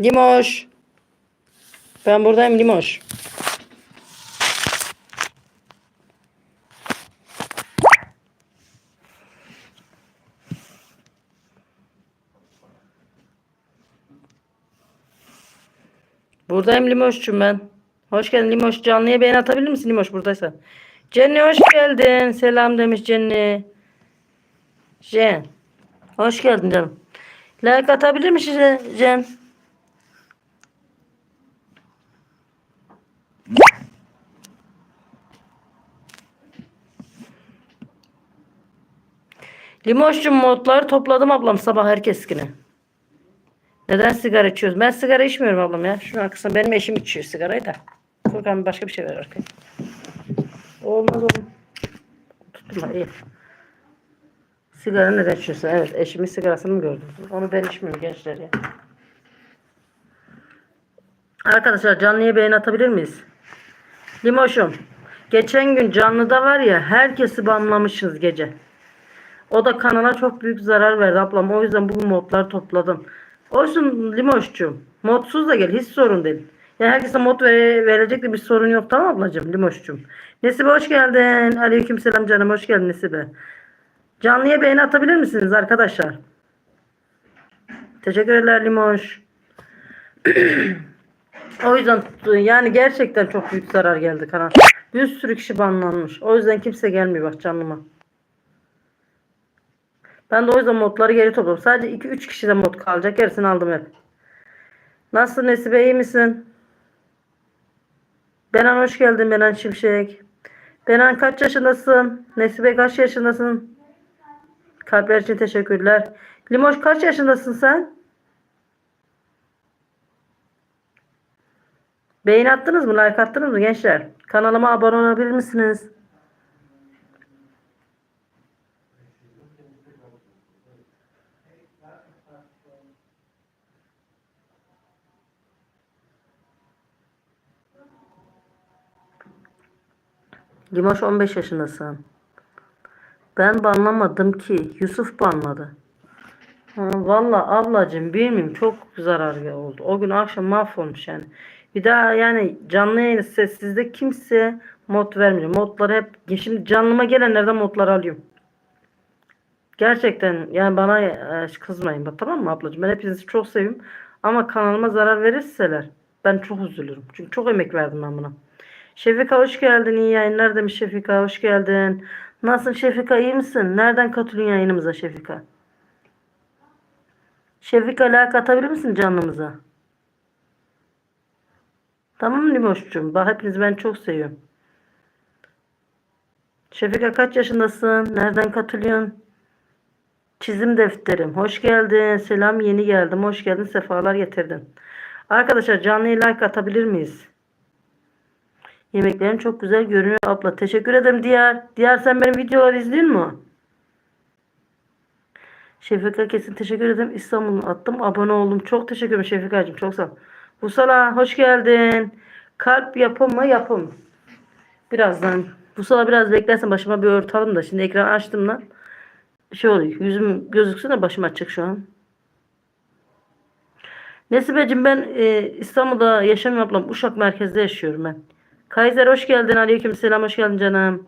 Limoş. Ben buradayım Limoş. Buradayım Limoş'cum ben. Hoş geldin Limoş. Canlıya beğeni atabilir misin Limoş buradaysan? Cenni hoş geldin. Selam demiş Cenni. Jen. Hoş geldin canım. Like atabilir misin Jen? Limoş'cum modları topladım ablam sabah herkeskine. Neden sigara içiyoruz? Ben sigara içmiyorum ablam ya. Şunun arkasında benim eşim içiyor sigarayı da. Furkan başka bir şey ver arkaya. Olmaz oğlum. Tutma iyi. Sigara neden içiyorsun? Evet eşimin sigarasını mı gördün? Onu ben içmiyorum gençler ya. Arkadaşlar canlıya beğeni atabilir miyiz? Limoşum. Geçen gün canlıda var ya herkesi banlamışız gece. O da kanala çok büyük zarar verdi ablam. O yüzden bu modları topladım. Olsun Limoş'cum. Modsuz da gel. Hiç sorun değil. Yani herkese mod vere, verecek de bir sorun yok tamam ablacığım Limoş'cum. Nesibe hoş geldin. Aleykümselam canım hoş geldin Nesibe. Canlıya beğeni atabilir misiniz arkadaşlar? Teşekkürler Limoş. o yüzden yani gerçekten çok büyük zarar geldi kanal. Bir sürü kişi banlanmış. O yüzden kimse gelmiyor bak canlıma. Ben de o yüzden modları geri topladım. Sadece 2-3 kişiden mod kalacak. Gerisini aldım hep. Nasılsın Nesibe iyi misin? Benan hoş geldin Benan Şimşek. Benan kaç yaşındasın? Nesibe kaç yaşındasın? Kalpler için teşekkürler. Limoş kaç yaşındasın sen? Beğen attınız mı? Like attınız mı gençler? Kanalıma abone olabilir misiniz? Limoş 15 yaşındasın. Ben banlamadım ki. Yusuf banladı. Ha, Valla ablacığım bilmiyorum çok zarar oldu. O gün akşam mahvolmuş yani. Bir daha yani canlı yayın sessizde kimse mod vermiyor. Modları hep şimdi canlıma gelenlerden modları alıyorum. Gerçekten yani bana e, kızmayın tamam mı ablacığım? Ben hepinizi çok seviyorum. Ama kanalıma zarar verirseler ben çok üzülürüm. Çünkü çok emek verdim ben buna. Şefika hoş geldin. iyi yayınlar demiş Şefika. Hoş geldin. Nasılsın Şefika iyi misin? Nereden katılıyorsun yayınımıza Şefika? Şefika like atabilir misin canlımıza? Tamam Limoş'cum? Bak hepinizi ben çok seviyorum. Şefika kaç yaşındasın? Nereden katılıyorsun? Çizim defterim. Hoş geldin. Selam yeni geldim. Hoş geldin. Sefalar getirdin. Arkadaşlar canlıya like atabilir miyiz? Yemeklerin çok güzel görünüyor abla. Teşekkür ederim Diyar. Diyar sen benim videoları izliyor mu? Şefika kesin teşekkür ederim. İstanbul'un attım. Abone oldum. Çok teşekkür ederim Şefika'cığım. Çok sağ ol. Busala hoş geldin. Kalp yapım mı yapım. Birazdan. Busala biraz beklersen başıma bir örtalım da. Şimdi ekran açtım lan. Şey oluyor. Yüzüm gözüksün de başım açık şu an. Nesibeciğim ben e, İstanbul'da yaşamıyorum ablam. Uşak merkezde yaşıyorum ben. Kaiser hoş geldin. Aleyküm selam. Hoş geldin canım.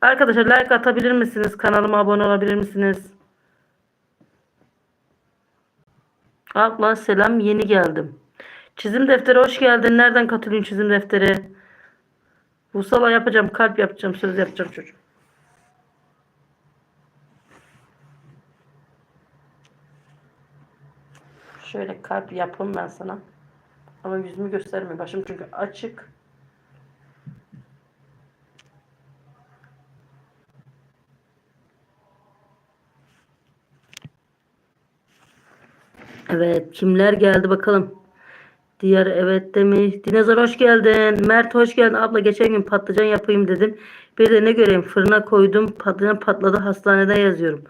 Arkadaşlar like atabilir misiniz? Kanalıma abone olabilir misiniz? Abla selam. Yeni geldim. Çizim defteri hoş geldin. Nereden katılıyorsun çizim defteri? Vusala yapacağım. Kalp yapacağım. Söz yapacağım çocuğum. Şöyle kalp yapayım ben sana. Ama yüzümü göstermiyor. Başım çünkü açık. Evet kimler geldi bakalım. Diğer evet demiş. Dinozor hoş geldin. Mert hoş geldin. Abla geçen gün patlıcan yapayım dedim. Bir de ne göreyim fırına koydum. Patlıcan patladı hastanede yazıyorum.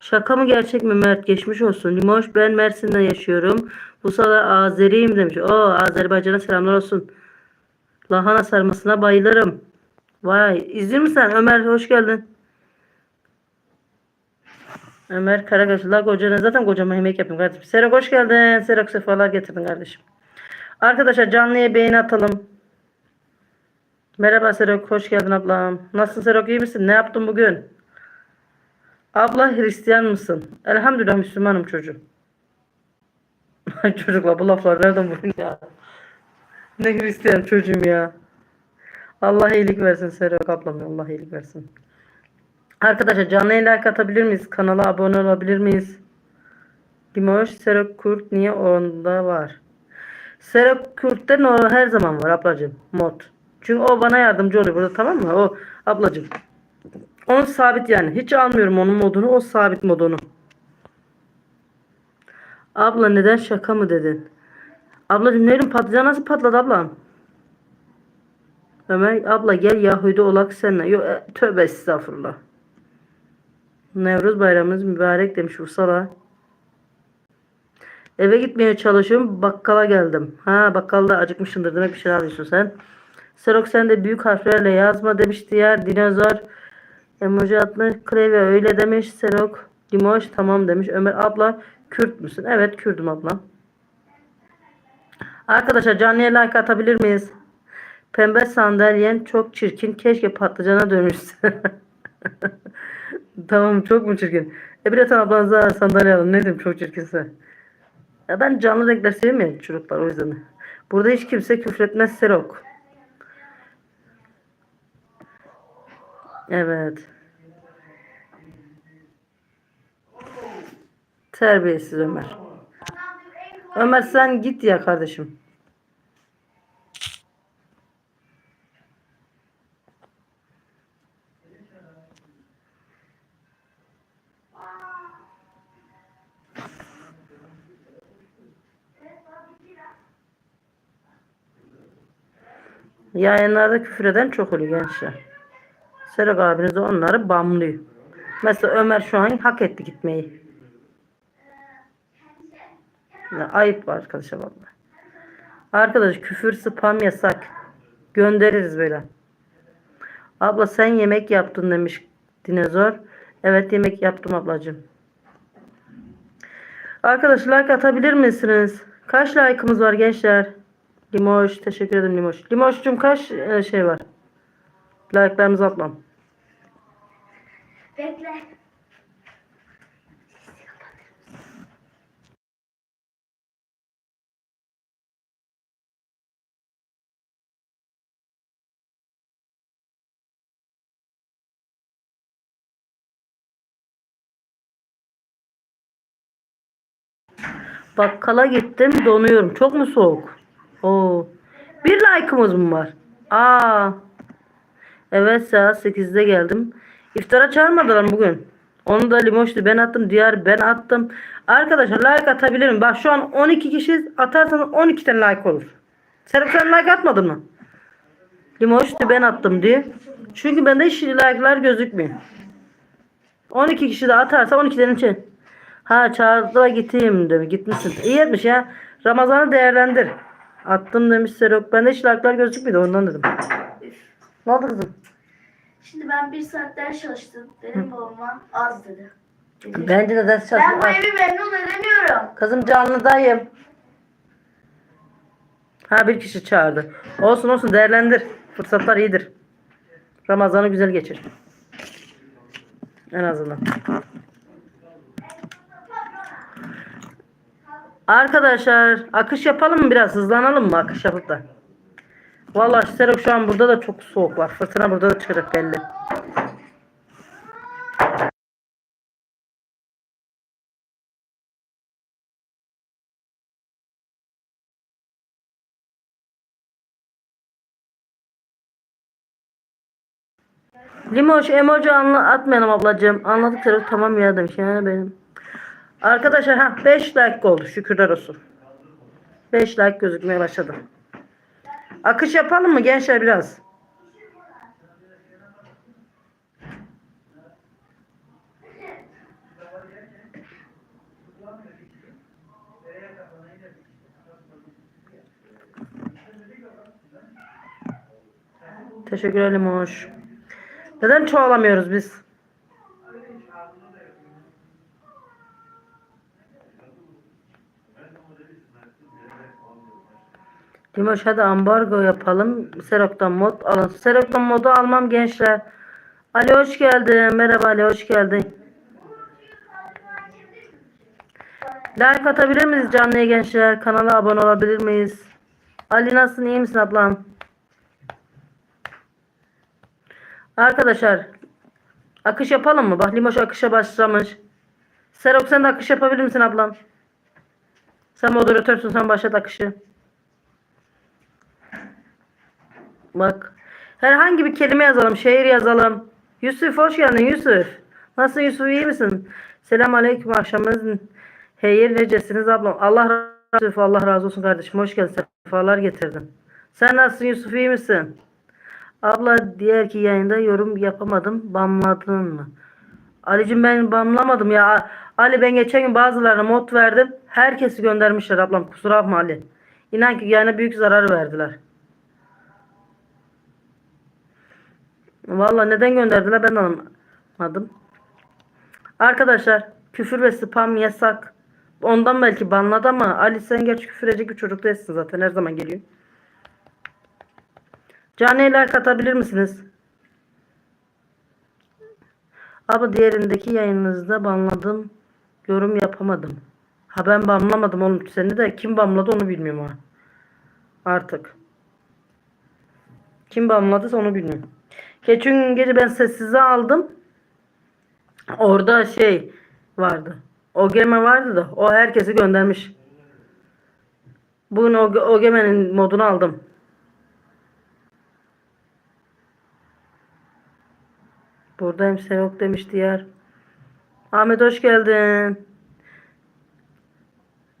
Şaka mı gerçek mi Mert? Geçmiş olsun. Limoş ben Mersin'de yaşıyorum. Bu sıra Azeriyim demiş. O Azerbaycan'a selamlar olsun. Lahana sarmasına bayılırım. Vay izliyor musun sen? Ömer hoş geldin. Ömer Karakaş. La kocana zaten kocama yemek yapayım kardeşim. Serok hoş geldin. Serok sefalar getirdin kardeşim. Arkadaşlar canlıya beğeni atalım. Merhaba Serok. Hoş geldin ablam. Nasılsın Serok? iyi misin? Ne yaptın bugün? Abla Hristiyan mısın? Elhamdülillah Müslümanım çocuğum. Çocuklar bu laflar nereden buldun ya? Ne Hristiyan çocuğum ya. Allah iyilik versin Serok ablam. Allah iyilik versin. Arkadaşlar canlı like atabilir miyiz? Kanala abone olabilir miyiz? Dimoş Serok Kurt niye onda var? Serok Kurt'ta no, her zaman var ablacığım mod. Çünkü o bana yardımcı oluyor burada tamam mı? O ablacığım. Onun sabit yani. Hiç almıyorum onun modunu. O sabit modunu. Abla neden şaka mı dedin? Ablacığım ne bileyim patlıcan nasıl patladı ablam? Ömer abla gel Yahudi olak seninle. Yok e, tövbe estağfurullah. Nevruz bayramınız mübarek demiş Ursala. Eve gitmeye çalışıyorum. Bakkala geldim. Ha bakkalda acıkmışsındır demek bir şey alıyorsun sen. Serok sen de büyük harflerle yazma demiş diğer dinozor. Emoji atmış. Klavye öyle demiş. Serok. Dimoş tamam demiş. Ömer abla Kürt müsün? Evet Kürdüm abla. Arkadaşlar canlıya like atabilir miyiz? Pembe sandalyen çok çirkin. Keşke patlıcana dönüşse. tamam çok mu çirkin? E bir ablanıza sandalye alın. Ne diyeyim çok çirkinse. Ya ben canlı renkler sevmiyorum çocuklar o yüzden. Burada hiç kimse küfretmez Serok. Evet. Terbiyesiz Ömer. Ömer sen git ya kardeşim. Yayınlarda küfür eden çok oluyor gençler. Serap abiniz de onları bamlıyor. Mesela Ömer şu an hak etti gitmeyi. Ya, ayıp var arkadaşlar vallahi. Arkadaş küfür spam yasak. Göndeririz böyle. Abla sen yemek yaptın demiş dinozor. Evet yemek yaptım ablacığım. Arkadaşlar like atabilir misiniz? Kaç like'ımız var gençler? Limoş teşekkür ederim Limoş. Limoş'cum kaç e, şey var? Like'larımızı atmam. Bekle. Bakkala gittim donuyorum. Çok mu soğuk? Oo. Bir like'ımız mı var? Aa. Evet saat 8'de geldim. İftara çağırmadılar bugün. Onu da limoştu ben attım. Diğer ben attım. Arkadaşlar like atabilirim. Bak şu an 12 kişi atarsanız 12 tane like olur. Sen, sen like atmadın mı? Limoştu ben attım diye. Çünkü bende hiç like'lar gözükmüyor. 12 kişi de atarsa 12 tane için. Ha çağırdılar gideyim demiş. Gitmişsin. İyi etmiş ya. Ramazan'ı değerlendir. Attım demiş Serok. Bende hiç like'lar gözükmüyordu ondan dedim. Ne oldu kızım? Şimdi ben bir saat ders çalıştım. Dedim babama az dedi. Dedi. Bence de ders Ben bu çalışma. evi memnun edemiyorum. Kızım canlıdayım. Ha bir kişi çağırdı. Olsun olsun değerlendir. Fırsatlar iyidir. Ramazan'ı güzel geçir. En azından. Arkadaşlar akış yapalım mı biraz hızlanalım mı akış yapıp da. Vallahi Serap şu an burada da çok soğuk var. Fırtına burada da çıkacak belli. Limoş emoji anla atmayalım ablacığım. Anladık Serap tamam ya demiş. Yani benim. Arkadaşlar ha 5 like oldu şükürler olsun. 5 like gözükmeye başladı. Akış yapalım mı gençler biraz? Teşekkür ederim hoş. Neden çoğalamıyoruz biz? Limoş hadi ambargo yapalım. Serok'tan mod alın. Serok'tan modu almam gençler. Ali hoş geldin. Merhaba Ali hoş geldin. Like atabilir miyiz canlıya gençler? Kanala abone olabilir miyiz? Ali nasılsın? iyi misin ablam? Arkadaşlar akış yapalım mı? Bak Limoş akışa başlamış. Serok sen de akış yapabilir misin ablam? Sen moderatörsün sen başlat akışı. Bak. Herhangi bir kelime yazalım. Şehir yazalım. Yusuf hoş geldin Yusuf. Nasılsın Yusuf iyi misin? Selam aleyküm akşamınız. Hayır necesiniz ablam? Allah razı olsun. Allah razı olsun kardeşim. Hoş geldin. Sefalar getirdin. Sen nasılsın Yusuf iyi misin? Abla diğer ki yayında yorum yapamadım. Bamladın mı? Ali'cim ben bamlamadım ya. Ali ben geçen gün bazılarına mod verdim. Herkesi göndermişler ablam. Kusura bakma Ali. İnan ki yani büyük zarar verdiler. Valla neden gönderdiler ben anlamadım. Arkadaşlar küfür ve spam yasak. Ondan belki banladı ama Ali sen geç küfür edecek bir çocuk değilsin zaten her zaman geliyor. Canlı like atabilir misiniz? Abi diğerindeki yayınınızda banladım. Yorum yapamadım. Ha ben banlamadım oğlum. Seni de kim banladı onu bilmiyorum ha. Artık. Kim banladıysa onu bilmiyorum. Geçen gün gece ben sessize aldım. Orada şey vardı. Ogeme vardı da o herkesi göndermiş. Bugün o Ogeme'nin modunu aldım. Buradayım sen yok demiş diğer. Ahmet hoş geldin.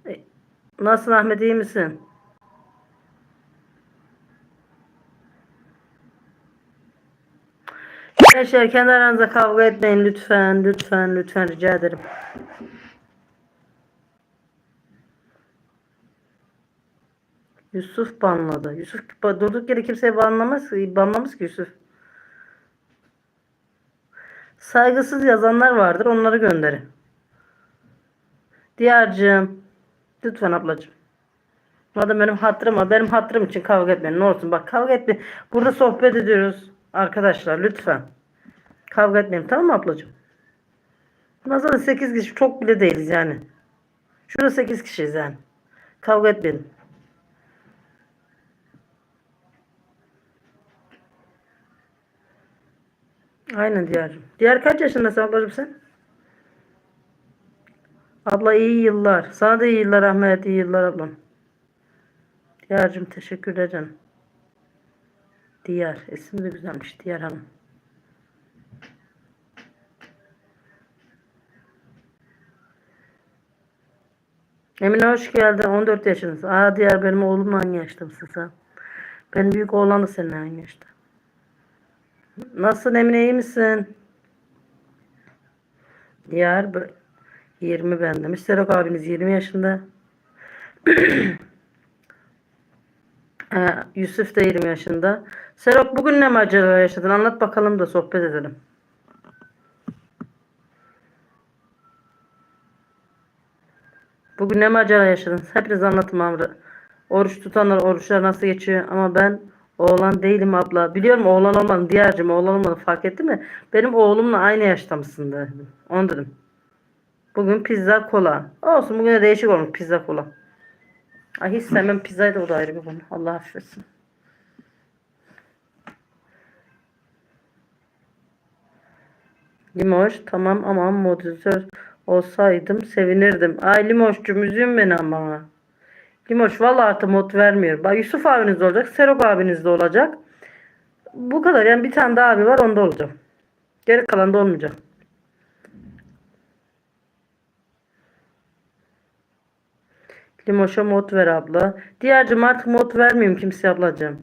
E, Nasılsın Ahmet iyi misin? Gençler kendi aranızda kavga etmeyin lütfen lütfen lütfen rica ederim. Yusuf banladı. Yusuf durduk yere kimseye banlamaz, banlamaz ki Yusuf. Saygısız yazanlar vardır. Onları gönderin. Diyarcığım. Lütfen ablacığım. Madem benim hatırıma, benim hatırım için kavga etmeyin. Ne olsun bak kavga etmeyin. Burada sohbet ediyoruz. Arkadaşlar lütfen. Kavga etmeyin tamam mı ablacığım? Masada 8 kişi çok bile değiliz yani. Şurada 8 kişiyiz yani. Kavga etmeyin. Aynen Diyar'cığım. Diğer kaç yaşındasın ablacığım sen? Abla iyi yıllar. Sana da iyi yıllar Ahmet. iyi yıllar ablam. Diyar'cığım teşekkür ederim. Diyar. İsmi de güzelmiş. Diyar Hanım. Emine hoş geldin. 14 yaşındasın. Aa Diyar benim oğlumla aynı yaşta mısın sen? Benim büyük oğlan da seninle aynı yaşta. Nasılsın Emine iyi misin? Diyar bö- 20 ben demiş. Serok abiniz 20 yaşında. Yusuf da 20 yaşında. Serok bugün ne macera yaşadın? Anlat bakalım da sohbet edelim. Bugün ne macera yaşadınız? Hepiniz anlatın Amra. Oruç tutanlar oruçlar nasıl geçiyor? Ama ben oğlan değilim abla. Biliyorum oğlan olmadım. Diğercim oğlan olmadım. Fark etti mi? Benim oğlumla aynı yaşta mısın. Onu dedim. Bugün pizza kola. Olsun bugün de değişik olmuş pizza kola. Ay hiç sevmem pizzayı da o da ayrı bir konu. Allah affetsin. Limoş tamam ama moderatör olsaydım sevinirdim. Ay Limoş'cum üzüm beni ama. Limoş valla artık mod vermiyor. Bak Yusuf abiniz de olacak. Serok abiniz de olacak. Bu kadar yani bir tane daha abi var onda olacak. Geri kalan da olmayacak. Limoş'a mod ver abla. Diğercim artık mod vermiyorum kimseye ablacığım.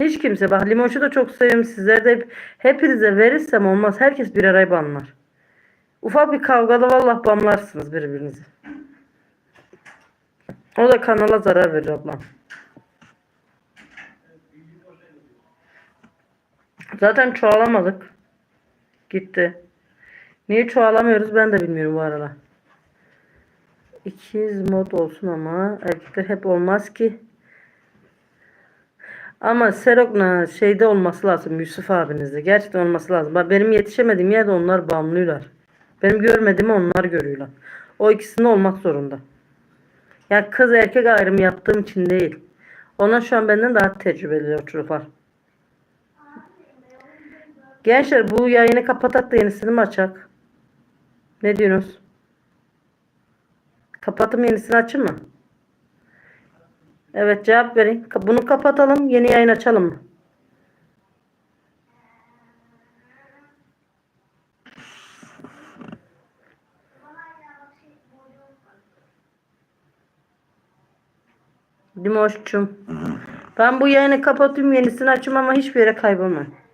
Hiç kimse. Bak Limoş'u da çok seviyorum. Sizler de hep, hepinize verirsem olmaz. Herkes bir arayı banlar. Ufak bir kavgada vallahi banlarsınız birbirinizi. O da kanala zarar verir ablam. Zaten çoğalamadık. Gitti. Niye çoğalamıyoruz ben de bilmiyorum bu aralar. 200 mod olsun ama erkekler hep olmaz ki. Ama Serok'la şeyde olması lazım Yusuf abinizde. Gerçekten olması lazım. Bak benim yetişemediğim yerde onlar bağımlıyorlar. Benim görmediğimi onlar görüyorlar. O ikisinde olmak zorunda. Ya kız erkek ayrımı yaptığım için değil. Onlar şu an benden daha tecrübeli çocuklar. Gençler bu yayını kapatak da yenisini mi açak? Ne diyorsunuz? Kapatım yenisini açın mı? Evet cevap verin. Bunu kapatalım. Yeni yayın açalım mı? Dimoş'cum. Ben bu yayını kapatayım yenisini açayım ama hiçbir yere kaybolmayın.